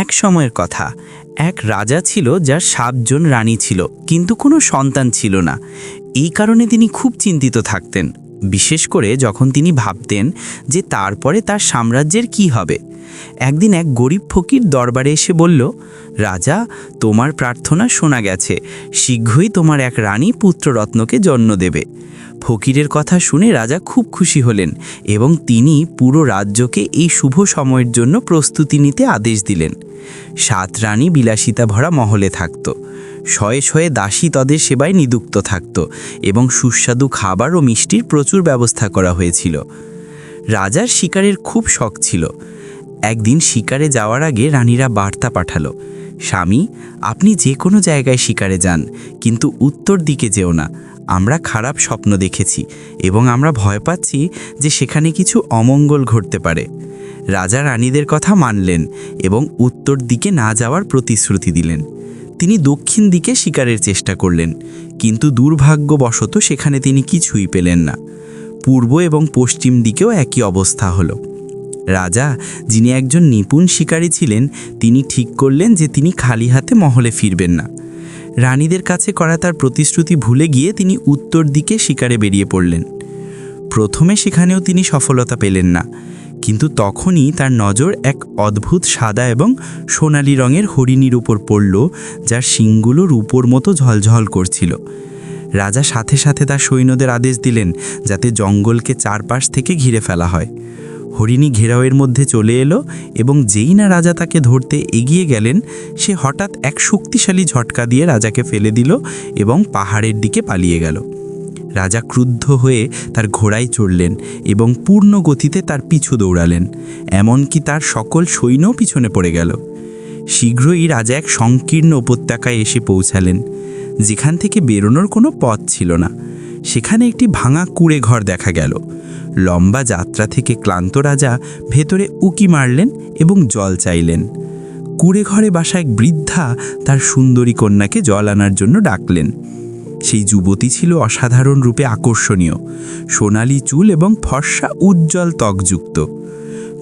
এক সময়ের কথা। এক রাজা ছিল যার সাতজন রানী ছিল, কিন্তু কোনো সন্তান ছিল না। এই কারণে তিনি খুব চিন্তিত থাকতেন। বিশেষ করে যখন তিনি ভাবতেন যে তারপরে তার সাম্রাজ্যের কি হবে। একদিন এক গরিব ফকির দরবারে এসে বলল, রাজা, তোমার প্রার্থনা শোনা গেছে। শীঘ্রই তোমার এক রানী পুত্ররত্নকে জন্ম দেবে। ফকিরের কথা শুনে রাজা খুব খুশি হলেন এবং তিনি পুরো রাজ্যকে এই শুভ সময়ের জন্য প্রস্তুতি নিতে আদেশ দিলেন। সাত রানী বিলাসিতা ভরা মহলে থাকত। শয়ে শয়ে দাসী তদের সেবায় নিযুক্ত থাকত এবং সুস্বাদু খাবার ও মিষ্টির প্রচুর ব্যবস্থা করা হয়েছিল। রাজার শিকারের খুব শখ ছিল। একদিন শিকারে যাওয়ার আগে রানীরা বার্তা পাঠালো, স্বামী, আপনি যে কোনো জায়গায় শিকারে যান, কিন্তু উত্তর দিকে যেও না। আমরা খারাপ স্বপ্ন দেখেছি এবং আমরা ভয় পাচ্ছি যে সেখানে কিছু অমঙ্গল ঘটতে পারে। রাজা রানীদের কথা মানলেন এবং উত্তর দিকে না যাওয়ার প্রতিশ্রুতি দিলেন। তিনি দক্ষিণ দিকে শিকারের চেষ্টা করলেন, কিন্তু দুর্ভাগ্যবশত সেখানে তিনি কিছুই পেলেন না। পূর্ব এবং পশ্চিম দিকেও একই অবস্থা হলো। রাজা, যিনি একজন নিপুণ শিকারী ছিলেন, তিনি ঠিক করলেন যে তিনি খালি হাতে মহলে ফিরবেন না। রানীদের কাছে করা তার প্রতিশ্রুতি ভুলে গিয়ে তিনি উত্তর দিকে শিকারে বেরিয়ে পড়লেন। প্রথমে সেখানেও তিনি সফলতা পেলেন না, কিন্তু তখনই তার নজর এক অদ্ভুত সাদা এবং সোনালি রঙের হরিণীর উপর পড়ল, যার শিংগুলো রূপোর মতো ঝলঝল করছিল। রাজা সাথে সাথে তার সৈন্যদের আদেশ দিলেন, যাতে জঙ্গলকে চারপাশ থেকে ঘিরে ফেলা হয়। হরিণী ঘেরাওয়ের মধ্যে চলে এলো এবং যেই না রাজা তাকে ধরতে এগিয়ে গেলেন, সে হঠাৎ এক শক্তিশালী ঝটকা দিয়ে রাজাকে ফেলে দিল এবং পাহাড়ের দিকে পালিয়ে গেল। রাজা ক্রুদ্ধ হয়ে তার ঘোড়ায় চড়লেন এবং পূর্ণ গতিতে তার পিছু দৌড়ালেন, এমনকি তার সকল সৈন্যও পিছনে পড়ে গেল। শীঘ্রই রাজা এক সংকীর্ণ উপত্যকায় এসে পৌঁছালেন, যেখান থেকে বেরোনোর কোনো পথ ছিল না। সেখানে একটি ভাঙা কুড়ে ঘর দেখা গেল। লম্বা যাত্রা থেকে ক্লান্ত রাজা ভেতরে উকি মারলেন এবং জল চাইলেন। কুড়ে ঘরে বাসা এক বৃদ্ধা তার সুন্দরী কন্যাকে জল আনার জন্য ডাকলেন। সেই যুবতী ছিল অসাধারণ রূপে আকর্ষণীয়। সোনালি চুল এবং ফর্সা উজ্জ্বল ত্বকযুক্ত।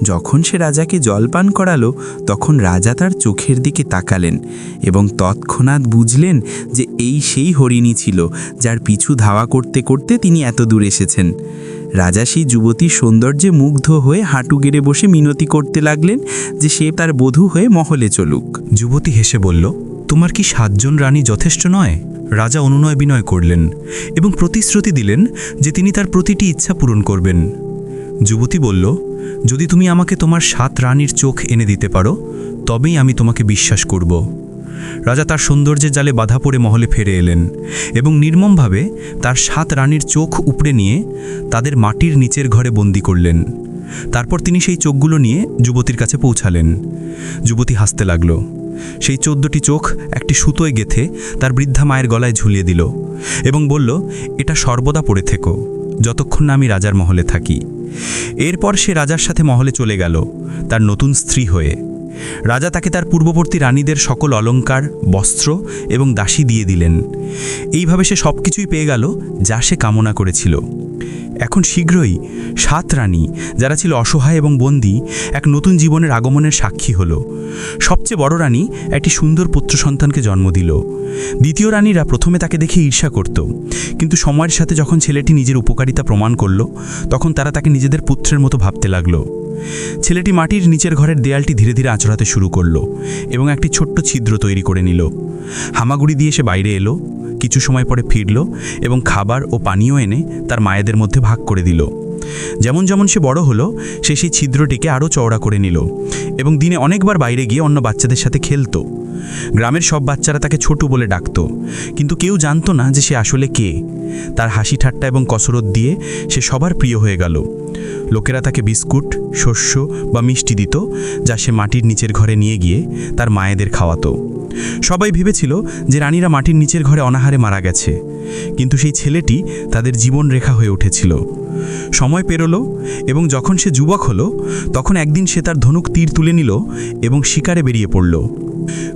যখন সে রাজাকে জল পান করালো, তখন রাজা তার চোখের দিকে তাকালেন এবং তৎক্ষণাৎ বুঝলেন যে এই সেই হরিণী ছিল, যার পিছু ধাওয়া করতে করতে তিনি এত দূর এসেছেন। রাজা সেই যুবতীর সৌন্দর্যে মুগ্ধ হয়ে হাঁটু গেড়ে বসে মিনতি করতে লাগলেন যে সে তার বধূ হয়ে মহলে চলুক। যুবতী হেসে বলল, তোমার কি সাতজন রানী যথেষ্ট নয়? রাজা অনুনয় বিনয় করলেন এবং প্রতিশ্রুতি দিলেন যে তিনি তার প্রতিটি ইচ্ছা পূরণ করবেন। যুবতী বলল যদি তুমি আমাকে তোমার সাত রানীর চোখ এনে দিতে পারো, তবেই আমি তোমাকে বিশ্বাস করব। রাজা তার সৌন্দর্যের জালে বাধা পড়ে মহলে ফিরে এলেন এবং নির্মমভাবে তার সাত রানীর চোখ উপড়ে নিয়ে তাদের মাটির নিচের ঘরে বন্দি করলেন। তারপর তিনি সেই চোখগুলো নিয়ে যুবতীর কাছে পৌঁছালেন। যুবতী হাসতে লাগল। সেই চোদ্দটি চোখ একটি সুতোয় গেথে তার বৃদ্ধা মায়ের গলায় ঝুলিয়ে দিল এবং বলল, এটা সর্বদা পড়ে থেকো, যতক্ষণ না আমি রাজার মহলে থাকি। এরপর সে রাজার সাথে মহলে চলে গেল তার নতুন স্ত্রী হয়ে। রাজা তাকে তার পূর্ববর্তী রানীদের সকল অলংকার বস্ত্র এবং দাসী দিয়ে দিলেন। এইভাবে সে সব কিছুই পেয়ে গেল, যা সে কামনা করেছিল। এখন শীঘ্রই সাত রানী, যারা ছিল অসহায় এবং বন্দী, এক নতুন জীবনের আগমনের সাক্ষী হল। সবচেয়ে বড় রানী একটি সুন্দর পুত্র সন্তানকে জন্ম দিল। দ্বিতীয় রানীরা প্রথমে তাকে দেখে ঈর্ষা করত। কিন্তু সময়ের সাথে যখন ছেলেটি নিজের উপকারিতা প্রমাণ করল, তখন তারা তাকে নিজেদের পুত্রের মতো ভাবতে লাগল। ছেলেটি মাটির নিচের ঘরের দেয়ালটি ধীরে ধীরে আঁচড়াতে শুরু করল এবং একটি ছোট্ট ছিদ্র তৈরি করে নিল। হামাগুড়ি দিয়ে সে বাইরে এলো, কিছু সময় পরে ফিরল এবং খাবার ও পানীয় এনে তার মায়েদের মধ্যে ভাগ করে দিল। যেমন যেমন সে বড় হলো, সে সেই ছিদ্রটিকে আরও চওড়া করে নিল এবং দিনে অনেকবার বাইরে গিয়ে অন্য বাচ্চাদের সাথে খেলতো। গ্রামের সব বাচ্চারা তাকে ছোটু বলে ডাকত, কিন্তু কেউ জানতো না যে সে আসলে কে। তার হাসি ঠাট্টা এবং কসরত দিয়ে সে সবার প্রিয় হয়ে গেল। লোকেরা তাকে বিস্কুট শস্য বা মিষ্টি দিত, যা সে মাটির নিচের ঘরে নিয়ে গিয়ে তার মায়েদের খাওয়াতো। সবাই ভেবেছিল যে রানীরা মাটির নিচের ঘরে অনাহারে মারা গেছে, কিন্তু সেই ছেলেটি তাদের জীবন রেখা হয়ে উঠেছিল। সময় পেরোলো এবং যখন সে যুবক হলো, তখন একদিন সে তার ধনুক তীর তুলে নিল এবং শিকারে বেরিয়ে পড়ল।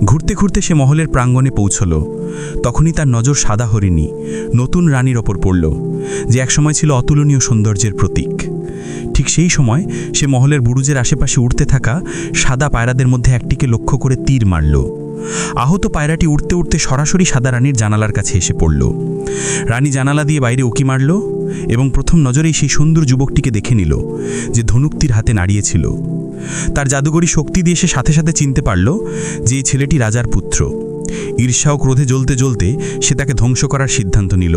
ঘুরতে ঘুরতে সে মহলের প্রাঙ্গণে পৌঁছল। তখনই তার নজর সাদা হরিণী, নতুন রানীর ওপর পড়ল, যে একসময় ছিল অতুলনীয় সৌন্দর্যের প্রতীক। ঠিক সেই সময় সে মহলের বুরুজের আশেপাশে উঠতে থাকা সাদা পায়রাদের মধ্যে একটিকে লক্ষ্য করে তীর মারল। আহত পায়রাটি উঠতে উঠতে সরাসরি সাদা রানীর জানালার কাছে এসে পড়ল। রানী জানালা দিয়ে বাইরে উকি মারল এবং প্রথম নজরেই সেই সুন্দর যুবকটিকে দেখে নিল যে ধনুকটির হাতে নাড়িয়েছিল। তার জাদুকরী শক্তি দিয়ে সে সাথে সাথে চিনতে পারল যে এই ছেলেটি রাজার পুত্র। ঈর্ষা ও ক্রোধে জ্বলতে জ্বলতে সে তাকে ধ্বংস করার সিদ্ধান্ত নিল।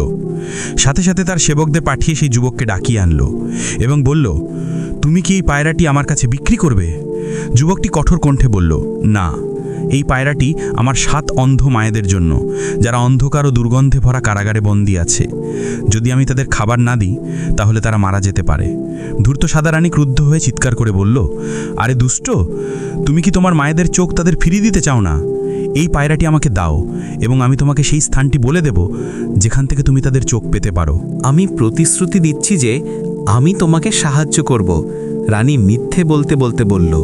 সাথে সাথে তার সেবকদের পাঠিয়ে সেই যুবককে ডাকিয়ে আনলো এবং বলল, তুমি কি এই পায়রাটি আমার কাছে বিক্রি করবে? যুবকটি কঠোর কণ্ঠে বলল, না, এই পায়রাটি আমার সাত অন্ধ মায়েদের জন্য, যারা অন্ধকার ও দুর্গন্ধে ভরা কারাগারে বন্দী আছে। যদি আমি তাদের খাবার না দিই, তাহলে তারা মারা যেতে পারে। ধূর্ত সাদা রানী ক্রুদ্ধ হয়ে চিৎকার করে বলল, আরে দুষ্ট, তুমি কি তোমার মায়েদের চোখ তাদের ফিরিয়ে দিতে চাও না? এই পায়রাটি আমাকে দাও এবং আমি তোমাকে সেই স্থানটি বলে দেব, যেখান থেকে তুমি তাদের চোখ পেতে পারো। আমি প্রতিশ্রুতি দিচ্ছি যে আমি তোমাকে সাহায্য করব, রানী মিথ্যে বলতে বলতে বলল।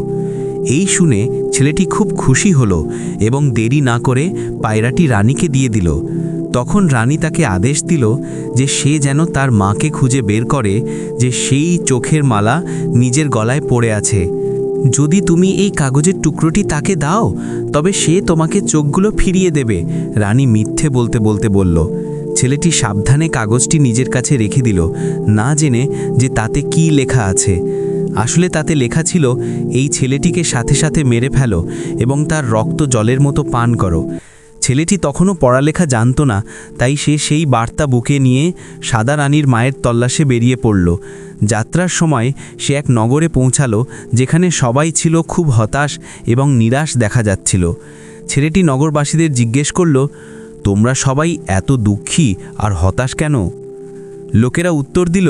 এই শুনে ছেলেটি খুব খুশি হলো এবং দেরি না করে পায়রাটি রানীকে দিয়ে দিল। তখন রানী তাকে আদেশ দিল যে সে যেন তার মাকে খুঁজে বের করে যে সেই চোখের মালা নিজের গলায় পড়ে আছে। যদি তুমি এই কাগজের টুকরোটি তাকে দাও, তবে সে তোমাকে চোখগুলো ফিরিয়ে দেবে, রানী মিথ্যে বলতে বলতে বলল। ছেলেটি সাবধানে কাগজটি নিজের কাছে রেখে দিল, না জেনে যে তাতে কি লেখা আছে। আসলে তাতে লেখা ছিল, এই ছেলেটিকে সাথে সাথে মেরে ফেলো এবং তার রক্ত জলের মতো পান করো। ছেলেটি তখনও পড়ালেখা জানতো না, তাই সে সেই বার্তা বুকে নিয়ে সাদা রানীর মায়ের তল্লাশে বেরিয়ে পড়ল। যাত্রার সময় সে এক নগরে পৌঁছালো, যেখানে সবাই ছিল খুব হতাশ এবং নিরাশ দেখা যাচ্ছিল। ছেলেটি নগরবাসীদের জিজ্ঞেস করল, তোমরা সবাই এত দুঃখী আর হতাশ কেন? লোকেরা উত্তর দিল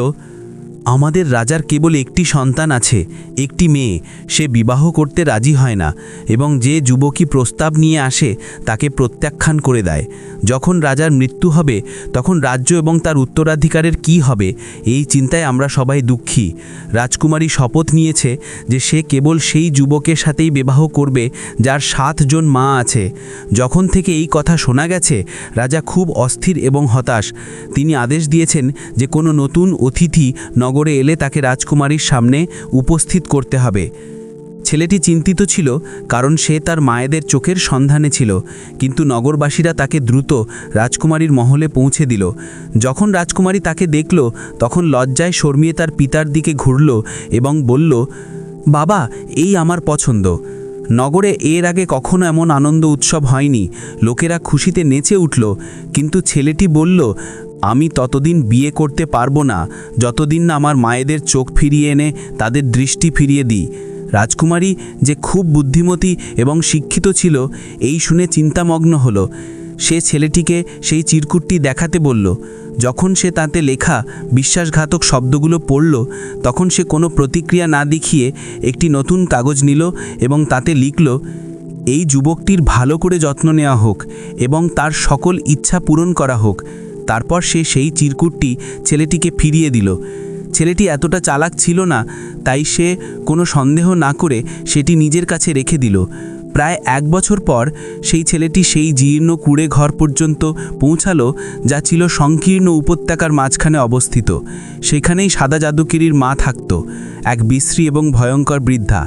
আমাদের রাজার কেবল একটি সন্তান আছে, একটি মেয়ে। সে বিবাহ করতে রাজি হয় না এবং যে যুবকী প্রস্তাব নিয়ে আসে, তাকে প্রত্যাখ্যান করে দেয়। যখন রাজার মৃত্যু হবে, তখন রাজ্য এবং তার উত্তরাধিকারের কি হবে, এই চিন্তায় আমরা সবাই দুঃখী। রাজকুমারী শপথ নিয়েছে যে সে কেবল সেই যুবকের সাথেই বিবাহ করবে, যার সাতজন মা আছে। যখন থেকে এই কথা শোনা গেছে, রাজা খুব অস্থির এবং হতাশ। তিনি আদেশ দিয়েছেন যে কোনো নতুন অতিথি নগরে এলে তাকে রাজকুমারীর সামনে উপস্থিত করতে হবে। ছেলেটি চিন্তিত ছিল, কারণ সে তার মায়েদের চোখের সন্ধানে ছিল, কিন্তু নগরবাসীরা তাকে দ্রুত রাজকুমারীর মহলে পৌঁছে দিল। যখন রাজকুমারী তাকে দেখল, তখন লজ্জায় শর্মিয়ে তার পিতার দিকে ঘুরল এবং বলল, বাবা, এই আমার পছন্দ। নগরে এর আগে কখনো এমন আনন্দ উৎসব হয়নি। লোকেরা খুশিতে নেচে উঠল, কিন্তু ছেলেটি বলল আমি ততদিন বিয়ে করতে পারব না, যতদিন না আমার মায়েদের চোখ ফিরিয়ে এনে তাদের দৃষ্টি ফিরিয়ে দিই। রাজকুমারী যে খুব বুদ্ধিমতী এবং শিক্ষিত ছিল, এই শুনে চিন্তামগ্ন হলো। সে ছেলেটিকে সেই চিরকুটটি দেখাতে বলল। যখন সে তাতে লেখা বিশ্বাসঘাতক শব্দগুলো পড়ল, তখন সে কোনো প্রতিক্রিয়া না দেখিয়ে একটি নতুন কাগজ নিল এবং তাতে লিখল, এই যুবকটির ভালো করে যত্ন নেওয়া হোক এবং তার সকল ইচ্ছা পূরণ করা হোক। তারপর সে সেই চিরকুটটি ছেলেটিকে ফিরিয়ে দিল। ছেলেটি এতটা চালাক ছিল না, তাই সে কোনো সন্দেহ না করে সেটি নিজের কাছে রেখে দিল। প্রায় এক বছর পর সেই ছেলেটি সেই জীর্ণ কুড়ে ঘর পর্যন্ত পৌঁছালো, যা ছিল সংকীর্ণ উপত্যকার মাঝখানে অবস্থিত। সেখানেই সাদা জাদুকিরির মা থাকত, এক বিশ্রী এবং ভয়ঙ্কর বৃদ্ধা।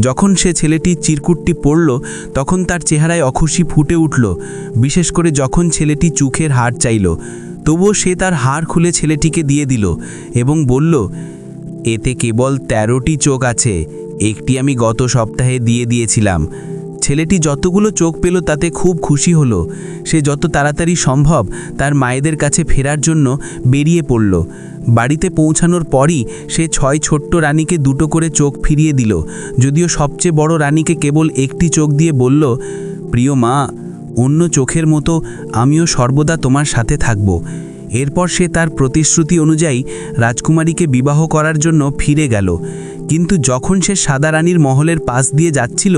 যখন সে ছেলেটি চিরকুটটি পড়ল, তখন তার চেহারায় অখুশি ফুটে উঠল, বিশেষ করে যখন ছেলেটি চোখের হার চাইল। তবুও সে তার হার খুলে ছেলেটিকে দিয়ে দিল এবং বলল, এতে কেবল তেরোটি চোখ আছে, একটি আমি গত সপ্তাহে দিয়ে দিয়েছিলাম। ছেলেটি যতগুলো চোখ পেল তাতে খুব খুশি হলো। সে যত তাড়াতাড়ি সম্ভব তার মায়েদের কাছে ফেরার জন্য বেরিয়ে পড়ল। বাড়িতে পৌঁছানোর পরই সে ছয় ছোট্ট রানীকে দুটো করে চোখ ফিরিয়ে দিল। যদিও সবচেয়ে বড় রানীকে কেবল একটি চোখ দিয়ে বলল, প্রিয় মা, অন্য চোখের মতো আমিও সর্বদা তোমার সাথে থাকব। এরপর সে তার প্রতিশ্রুতি অনুযায়ী রাজকুমারীকে বিবাহ করার জন্য ফিরে গেল। কিন্তু যখন সে সাদা রানীর মহলের পাশ দিয়ে যাচ্ছিল,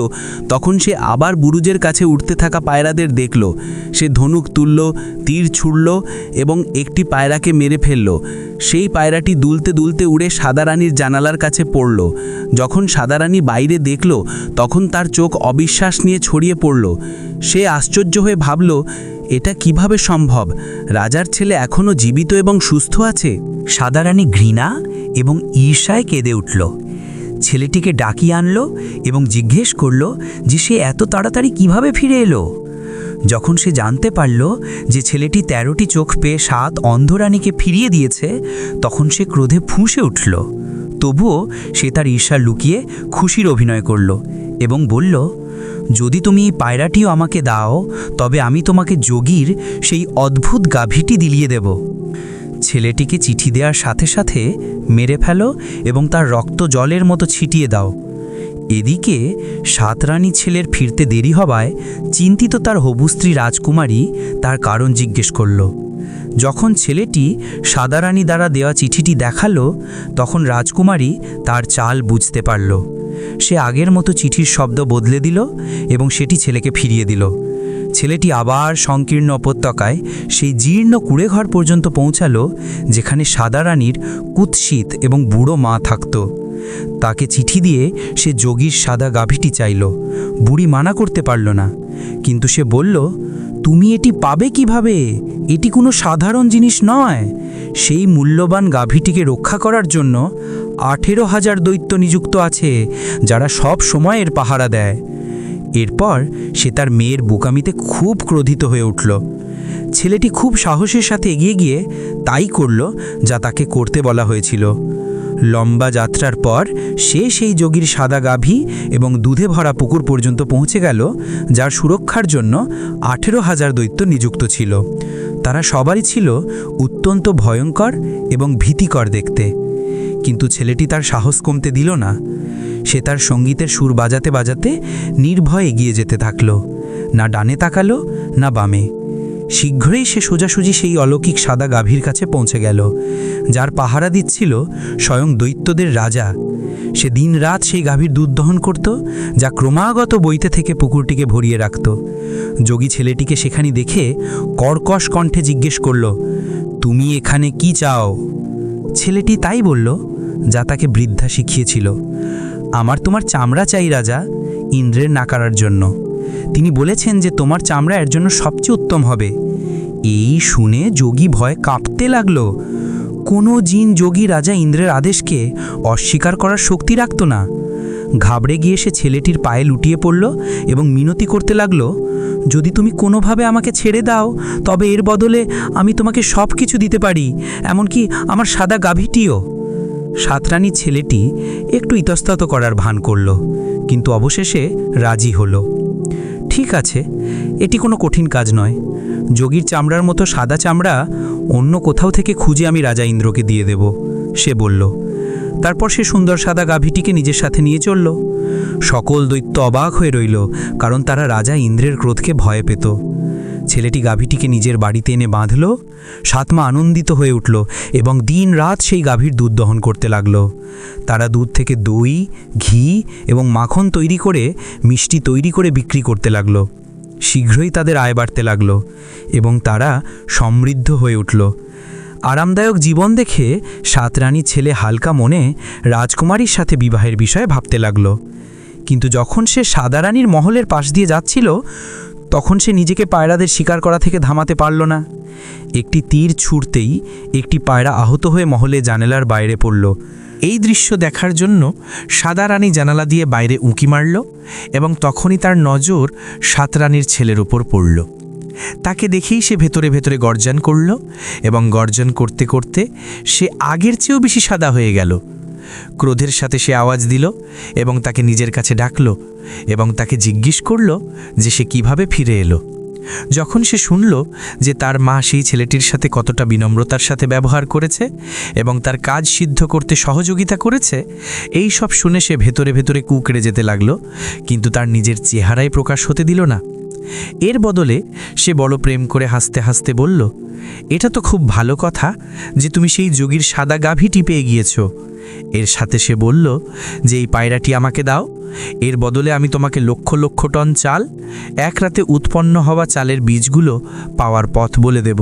তখন সে আবার বুরুজের কাছে উঠতে থাকা পায়রাদের দেখল। সে ধনুক তুলল, তীর ছুড়ল এবং একটি পায়রাকে মেরে ফেলল। সেই পায়রাটি দুলতে দুলতে উড়ে সাদা রানীর জানালার কাছে পড়ল। যখন সাদা রানী বাইরে দেখল, তখন তার চোখ অবিশ্বাস নিয়ে ছড়িয়ে পড়ল। সে আশ্চর্য হয়ে ভাবল, এটা কীভাবে সম্ভব? রাজার ছেলে এখনও জীবিত এবং সুস্থ আছে? সাদা রানী ঘৃণা এবং ঈর্ষায় কেঁদে উঠল। ছেলেটিকে ডাকিয়ে আনলো এবং জিজ্ঞেস করল যে সে এত তাড়াতাড়ি কীভাবে ফিরে এলো? যখন সে জানতে পারল যে ছেলেটি তেরোটি চোখ পেয়ে সাত অন্ধরানীকে ফিরিয়ে দিয়েছে, তখন সে ক্রোধে ফুঁসে উঠল। তবুও সে তার ঈর্ষা লুকিয়ে খুশির অভিনয় করল এবং বলল যদি তুমি এই পায়রাটিও আমাকে দাও, তবে আমি তোমাকে যোগীর সেই অদ্ভুত গাভীটি দিলিয়ে দেব। ছেলেটিকে চিঠি দেওয়ার সাথে সাথে মেরে ফেলো এবং তার রক্ত জলের মতো ছিটিয়ে দাও। এদিকে সাতরানী ছেলের ফিরতে দেরি হওয়ায় চিন্তিত তার হবু স্ত্রী রাজকুমারী তার কারণ জিজ্ঞেস করল। যখন ছেলেটি সাদারানী দ্বারা দেওয়া চিঠিটি দেখাল, তখন রাজকুমারী তার চাল বুঝতে পারল। সে আগের মতো চিঠির শব্দ বদলে দিল এবং সেটি ছেলেকে ফিরিয়ে দিল। ছেলেটি আবার সংকীর্ণ উপত্যকায় সেই জীর্ণ কুড়েঘর পর্যন্ত পৌঁছালো, যেখানে সাদা রানীর কুৎসিত এবং বুড়ো মা থাকত। তাকে চিঠি দিয়ে সে যোগীর সাদা গাভীটি চাইল। বুড়ি মানা করতে পারল না, কিন্তু সে বলল, তুমি এটি পাবে কীভাবে? এটি কোনো সাধারণ জিনিস নয়। সেই মূল্যবান গাভীটিকে রক্ষা করার জন্য আঠেরো হাজার দৈত্য নিযুক্ত আছে, যারা সব সময় এর পাহারা দেয়। এরপর সে তার মেয়ের বোকামিতে খুব ক্রোধিত হয়ে উঠল। ছেলেটি খুব সাহসের সাথে এগিয়ে গিয়ে তাই করল যা তাকে করতে বলা হয়েছিল। লম্বা যাত্রার পর সে সেই যোগীর সাদা গাভী এবং দুধে ভরা পুকুর পর্যন্ত পৌঁছে গেল, যার সুরক্ষার জন্য আঠেরো হাজার দৈত্য নিযুক্ত ছিল। তারা সবারই ছিল অত্যন্ত ভয়ঙ্কর এবং ভীতিকর দেখতে। কিন্তু ছেলেটি তার সাহস কমতে দিল না। সে তার সঙ্গীতের সুর বাজাতে বাজাতে নির্ভয় এগিয়ে যেতে থাকল। না ডানে তাকালো, না বামে। শীঘ্রই সে সোজাসুজি সেই অলৌকিক সাদা গাভীর কাছে পৌঁছে গেল, যার পাহারা দিচ্ছিল স্বয়ং দৈত্যদের রাজা। সে দিনরাত সেই গাভীর দুধ দহন করত, যা ক্রমাগত বইতে থেকে পুকুরটিকে ভরিয়ে রাখত। যোগী ছেলেটিকে সেখানে দেখে কর্কশ কণ্ঠে জিজ্ঞেস করল, তুমি এখানে কি চাও? ছেলেটি তাই বলল, যা তাকে বৃদ্ধা শিখিয়েছিল। আমার তোমার চামড়া চাই রাজা, ইন্দ্রের নাকারার জন্য। তিনি বলেছেন যে তোমার চামড়া এর জন্য সবচেয়ে উত্তম হবে। এই শুনে যোগী ভয় কাঁপতে লাগল। কোনো জিন যোগী রাজা ইন্দ্রের আদেশকে অস্বীকার করার শক্তি রাখত না। ঘাবড়ে গিয়ে সে ছেলেটির পায়ে লুটিয়ে পড়ল এবং মিনতি করতে লাগল যদি তুমি কোনোভাবে আমাকে ছেড়ে দাও, তবে এর বদলে আমি তোমাকে সব কিছু দিতে পারি, এমনকি আমার সাদা গাভীটিও। সাতরানী ছেলেটি একটু ইতস্তত করার ভান করল, কিন্তু অবশেষে রাজি হলো। ঠিক আছে, এটি কোনো কঠিন কাজ নয়। যোগীর চামড়ার মতো সাদা চামড়া অন্য কোথাও থেকে খুঁজে আমি রাজা ইন্দ্রকে দিয়ে দেব, সে বলল তারপর সে সুন্দর সাদা গাভীটিকে নিজের সাথে নিয়ে চলল। সকল দৈত্য অবাক হয়ে রইল, কারণ তারা রাজা ইন্দ্রের ক্রোধকে ভয় পেত। ছেলেটি গাভীটিকে নিজের বাড়িতে এনে বাঁধল, সাতমা আনন্দিত হয়ে উঠল এবং দিন রাত সেই গাভীর দুধ দহন করতে লাগল। তারা দুধ থেকে দই, ঘি এবং মাখন তৈরি করে মিষ্টি তৈরি করে বিক্রি করতে লাগল। শীঘ্রই তাদের আয় বাড়তে লাগল এবং তারা সমৃদ্ধ হয়ে উঠল। আরামদায়ক জীবন দেখে সাতরানী ছেলে হালকা মনে রাজকুমারীর সাথে বিবাহের বিষয়ে ভাবতে লাগল। কিন্তু যখন সে সাদা রানীর মহলের পাশ দিয়ে যাচ্ছিল, তখন সে নিজেকে পায়রাদের শিকার করা থেকে থামাতে পারল না। একটি তীর ছুঁড়তেই একটি পায়রা আহত হয়ে মহলে জানালার বাইরে পড়ল। এই দৃশ্য দেখার জন্য সাদা রানী জানালা দিয়ে বাইরে উঁকি মারল এবং তখনই তার নজর সাত রানীর ছেলের উপর পড়ল। তাকে দেখেই সে ভেতরে ভেতরে গর্জন করল এবং গর্জন করতে করতে সে আগের চেয়েও বেশি সাদা হয়ে গেল। ক্রোধের সাথে সে আওয়াজ দিল এবং তাকে নিজের কাছে ডাকল এবং তাকে জিজ্ঞেস করল যে সে কীভাবে ফিরে এলো। যখন সে শুনল যে তার মা সেই ছেলেটির সাথে কতটা বিনম্রতার সাথে ব্যবহার করেছে এবং তার কাজ সিদ্ধ করতে সহযোগিতা করেছে, এই সব শুনে সে ভেতরে ভেতরে কুকড়ে যেতে লাগল, কিন্তু তার নিজের চেহারায় প্রকাশ হতে দিল না। এর বদলে সে বড় প্রেম করে হাসতে হাসতে বলল, এটা তো খুব ভালো কথা যে তুমি সেই যোগীর সাদা গাভীটি পেয়ে গিয়েছো। এর সাথে সে বলল, যে এই পায়রাটি আমাকে দাও, এর বদলে আমি তোমাকে লক্ষ লক্ষ টন চাল, এক রাতে উৎপন্ন হওয়া চালের বীজগুলো পাওয়ার পথ বলে দেব।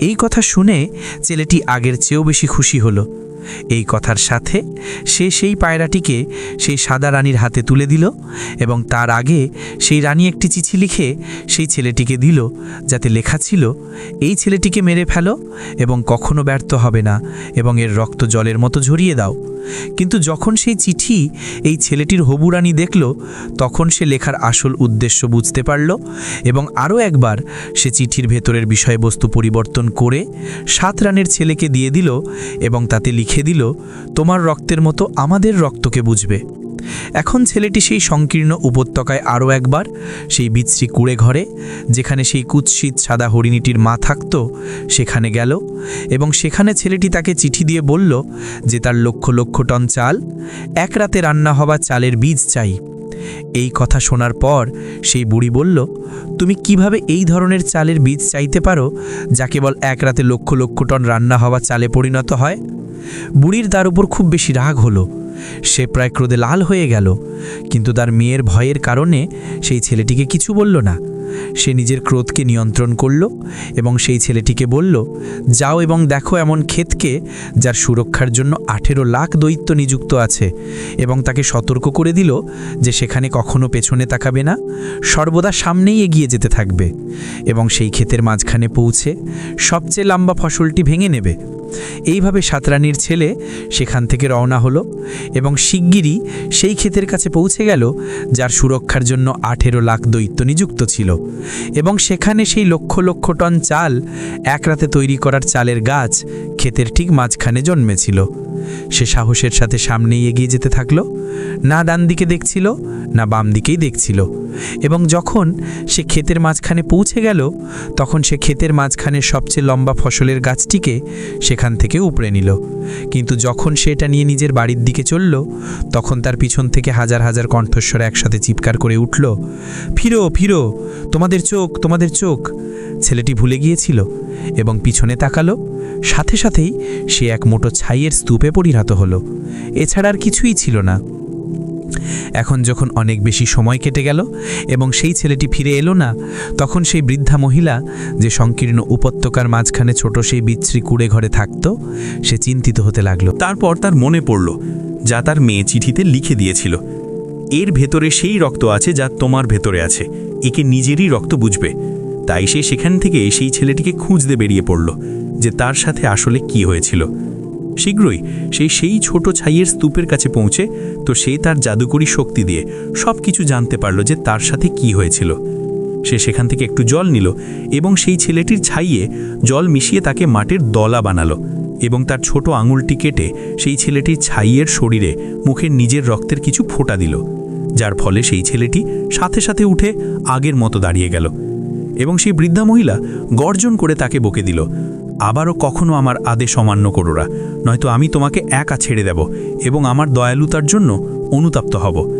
এই কথা শুনে ছেলেটি আগের চেয়েও বেশি খুশি হলো। এই কথার সাথে সে সেই পায়রাটিকে সেই সাদা রানীর হাতে তুলে দিল এবং তার আগে সেই রানী একটি চিঠি লিখে সেই ছেলেটিকে দিল, যাতে লেখা ছিল, এই ছেলেটিকে মেরে ফেলো এবং কখনো ব্যর্থ হবে না এবং এর রক্ত জলের মতো ঝরিয়ে দাও। কিন্তু যখন সেই চিঠি এই ছেলেটির হবুরানি দেখল, তখন সে লেখার আসল উদ্দেশ্য বুঝতে পারল এবং আরও একবার সে চিঠির ভেতরের বিষয়বস্তু পরিবর্তন করে সাত রানের ছেলেকে দিয়ে দিল এবং তাতে লিখে দিল, তোমার রক্তের মতো আমাদের রক্তকে বুঝবে। এখন ছেলেটি সেই সংকীর্ণ উপত্যকায় আরও একবার, সেই বিচ্ছিরি কুড়ে ঘরে, যেখানে সেই কুৎসিত সাদা হরিণীটির মা থাকত, সেখানে গেল এবং সেখানে ছেলেটি তাকে চিঠি দিয়ে বলল যে তার লক্ষ লক্ষ টন চাল, এক রাতে রান্না হওয়া চালের বীজ চাই। এই কথা শোনার পর সেই বুড়ি বলল, তুমি কীভাবে এই ধরনের চালের বীজ চাইতে পারো, যা কেবল এক রাতে লক্ষ লক্ষ টন রান্না হওয়া চালে পরিণত হয়? বুড়ির তার উপর খুব বেশি রাগ হলো। সে প্রায় ক্রোধে লাল হয়ে গেল, কিন্তু তার মেয়ের ভয়ের কারণে সেই ছেলেটিকে কিছু বলল না। সে নিজের ক্রোধকে নিয়ন্ত্রণ করল এবং সেই ছেলেটিকে বলল, যাও এবং দেখো এমন ক্ষেতকে যার সুরক্ষার জন্য আঠেরো লাখ দৈত্য নিযুক্ত আছে এবং তাকে সতর্ক করে দিল যে সেখানে কখনো পেছনে তাকাবে না, সর্বদা সামনেই এগিয়ে যেতে থাকবে এবং সেই ক্ষেতের মাঝখানে পৌঁছে সবচেয়ে লম্বা ফসলটি ভেঙে নেবে। এইভাবে সাতরানির ছেলে সেখান থেকে রওনা হলো এবং শিগগিরই সেই ক্ষেতের কাছে পৌঁছে গেল, যার সুরক্ষার জন্য আঠেরো লাখ দৈত্য নিযুক্ত ছিল। এবং সেখানে সেই লক্ষ লক্ষ টন চাল এক রাতে তৈরি করার চালের গাছ ক্ষেতের ঠিক মাঝখানে জন্মেছিল। সে সাহসের সাথে সামনেই এগিয়ে যেতে থাকল, না ডান দিকে দেখছিল, না বাম দিকেই দেখছিল। এবং যখন সে ক্ষেতের মাঝখানে পৌঁছে গেল, তখন সে ক্ষেতের মাঝখানে সবচেয়ে লম্বা ফসলের গাছটিকে সেখান থেকে উপড়ে নিল। কিন্তু যখন সে এটা নিয়ে নিজের বাড়ির দিকে চলল, তখন তার পিছন থেকে হাজার হাজার কণ্ঠস্বর একসাথে চিৎকার করে উঠল, ফিরো ফিরো, তোমাদের চোখ তোমাদের চোখ! ছেলেটি ভুলে গিয়েছিল এবং পিছনে তাকালো। সাথে সাথেই সে এক মোটো ছাইয়ের স্তূপে পরিণত হলো। এছাড়া আর কিছুই ছিল না। এখন যখন অনেক বেশি সময় কেটে গেল এবং সেই ছেলেটি ফিরে এলো না, তখন সেই বৃদ্ধা মহিলা যে সংকীর্ণ উপত্যকার মাঝখানে ছোট সেই বিচ্ছিরি কুড়ে ঘরে থাকত, সে চিন্তিত হতে লাগল। তারপর তার মনে পড়ল, যা তার মেয়ে চিঠিতে লিখে দিয়েছিল। এর ভেতরে সেই রক্ত আছে যা তোমার ভেতরে আছে, একে নিজেরই রক্ত বুঝবে। তাই সে সেখান থেকে সেই ছেলেটিকে খুঁজতে বেরিয়ে পড়ল, যে তার সাথে আসলে কি হয়েছিল। শীঘ্রই সেই সেই ছোট ছাইয়ের স্তূপের কাছে পৌঁছে, তো সে তার জাদুকরী শক্তি দিয়ে সব কিছু জানতে পারল যে তার সাথে কি হয়েছিল। সে সেখান থেকে একটু জল নিল এবং সেই ছেলেটির ছাইয়ে জল মিশিয়ে তাকে মাটির দলা বানালো এবং তার ছোট আঙুলটি কেটে সেই ছেলেটির ছাইয়ের শরীরে মুখের নিজের রক্তের কিছু ফোঁটা দিল, যার ফলে সেই ছেলেটি সাথে সাথে উঠে আগের মতো দাঁড়িয়ে গেল এবং সেই বৃদ্ধা মহিলা গর্জন করে তাকে বকে দিল আবারও কখনো আমার আদেশ অমান্য করোরা, নয়তো আমি তোমাকে একা ছেড়ে দেব এবং আমার দয়ালুতার জন্য অনুতাপ্ত হব।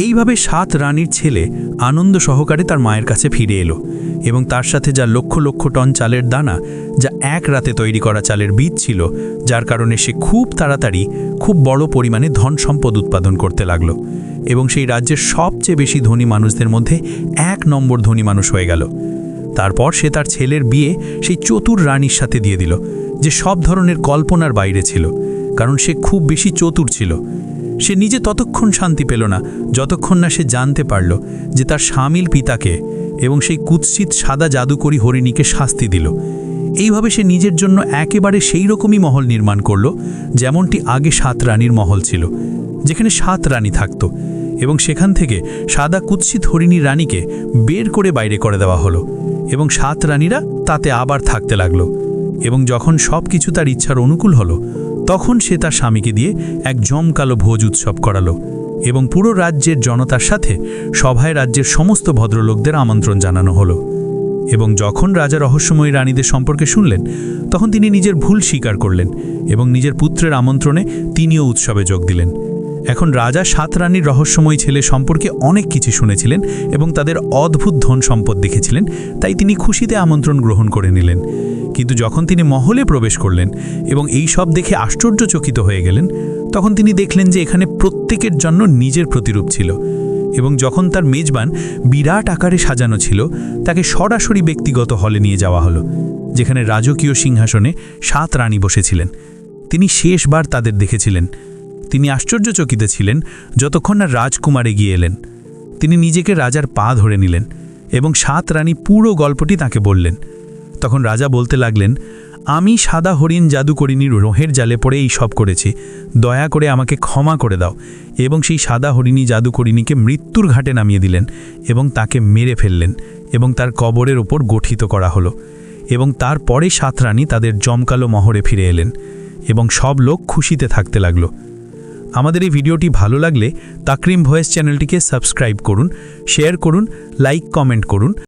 এইভাবে সাত রানীর ছেলে আনন্দ সহকারে তার মায়ের কাছে ফিরে এলো এবং তার সাথে যা লক্ষ লক্ষ টন চালের দানা, যা এক রাতে তৈরি করা চালের বীজ ছিল, যার কারণে সে খুব তাড়াতাড়ি খুব বড় পরিমাণে ধন সম্পদ উৎপাদন করতে লাগল এবং সেই রাজ্যের সবচেয়ে বেশি ধনী মানুষদের মধ্যে এক নম্বর ধনী মানুষ হয়ে গেল। তারপর সে তার ছেলের বিয়ে সেই চতুর রানীর সাথে দিয়ে দিল, যে সব ধরনের কল্পনার বাইরে ছিল, কারণ সে খুব বেশি চতুর ছিল। সে নিজে ততক্ষণ শান্তি পেল না, যতক্ষণ না সে জানতে পারল যে তার স্বামীর পিতাকে এবং সেই কুৎসিত সাদা জাদুকরী হরিণীকে শাস্তি দিল। এইভাবে সে নিজের জন্য একেবারে সেই রকমই মহল নির্মাণ করল, যেমনটি আগে সাত রানীর মহল ছিল, যেখানে সাত রানী থাকত, এবং সেখান থেকে সাদা কুৎসিত হরিণী রানীকে বের করে বাইরে করে দেওয়া হলো। এবং সাত রানীরা তাতে আবার থাকতে লাগল এবং যখন সব কিছু তার ইচ্ছার অনুকূল হলো, তখন সে তার স্বামীকে দিয়ে এক জমকালো ভোজ উৎসব করালো এবং পুরো রাজ্যের জনতার সাথে সভায় রাজ্যের সমস্ত ভদ্রলোকদের আমন্ত্রণ জানানো হলো। এবং যখন রাজা রহস্যময়ী রানীদের সম্পর্কে শুনলেন, তখন তিনি নিজের ভুল স্বীকার করলেন এবং নিজের পুত্রের আমন্ত্রণে তিনিও উৎসবে যোগ দিলেন। এখন রাজা সাত রানীর রহস্যময়ী ছেলে সম্পর্কে অনেক কিছু শুনেছিলেন এবং তাদের অদ্ভুত ধন সম্পদ দেখেছিলেন, তাই তিনি খুশিতে আমন্ত্রণ গ্রহণ করে নিলেন। কিন্তু যখন তিনি মহলে প্রবেশ করলেন এবং এই সব দেখে আশ্চর্যচকিত হয়ে গেলেন, তখন তিনি দেখলেন যে এখানে প্রত্যেকের জন্য নিজের প্রতিরূপ ছিল এবং যখন তার মেজবান বিরাট আকারে সাজানো ছিল, তাকে সরাসরি ব্যক্তিগত হলে নিয়ে যাওয়া হলো, যেখানে রাজকীয় সিংহাসনে সাত রানী বসেছিলেন। তিনি শেষবার তাদের দেখেছিলেন। তিনি আশ্চর্যচকিত ছিলেন যতক্ষণ না রাজকুমার এগিয়ে এলেন। তিনি নিজেকে রাজার পা ধরে নিলেন এবং সাত রানী পুরো গল্পটি তাকে বললেন। তখন রাজা বলতে লাগলেন, আমি সাদা হরিণ জাদু করিনি, রোহের জালে পড়ে এই সব করেছি। দয়া করে আমাকে ক্ষমা করে দাও। এবং সেই সাদা হরিণী জাদু করিনীকে মৃত্যুর ঘাটে নামিয়ে দিলেন এবং তাকে মেরে ফেললেন এবং তার কবরের ওপর গঠিত করা হলো। এবং তারপরে সাত রানী তাদের জমকালো মহরে ফিরে এলেন এবং সব লোক খুশিতে থাকতে লাগল। আমাদের এই ভিডিওটি ভালো লাগলে তাকরিম ভয়েস চ্যানেলটিকে সাবস্ক্রাইব করুন, শেয়ার করুন, লাইক, কমেন্ট করুন।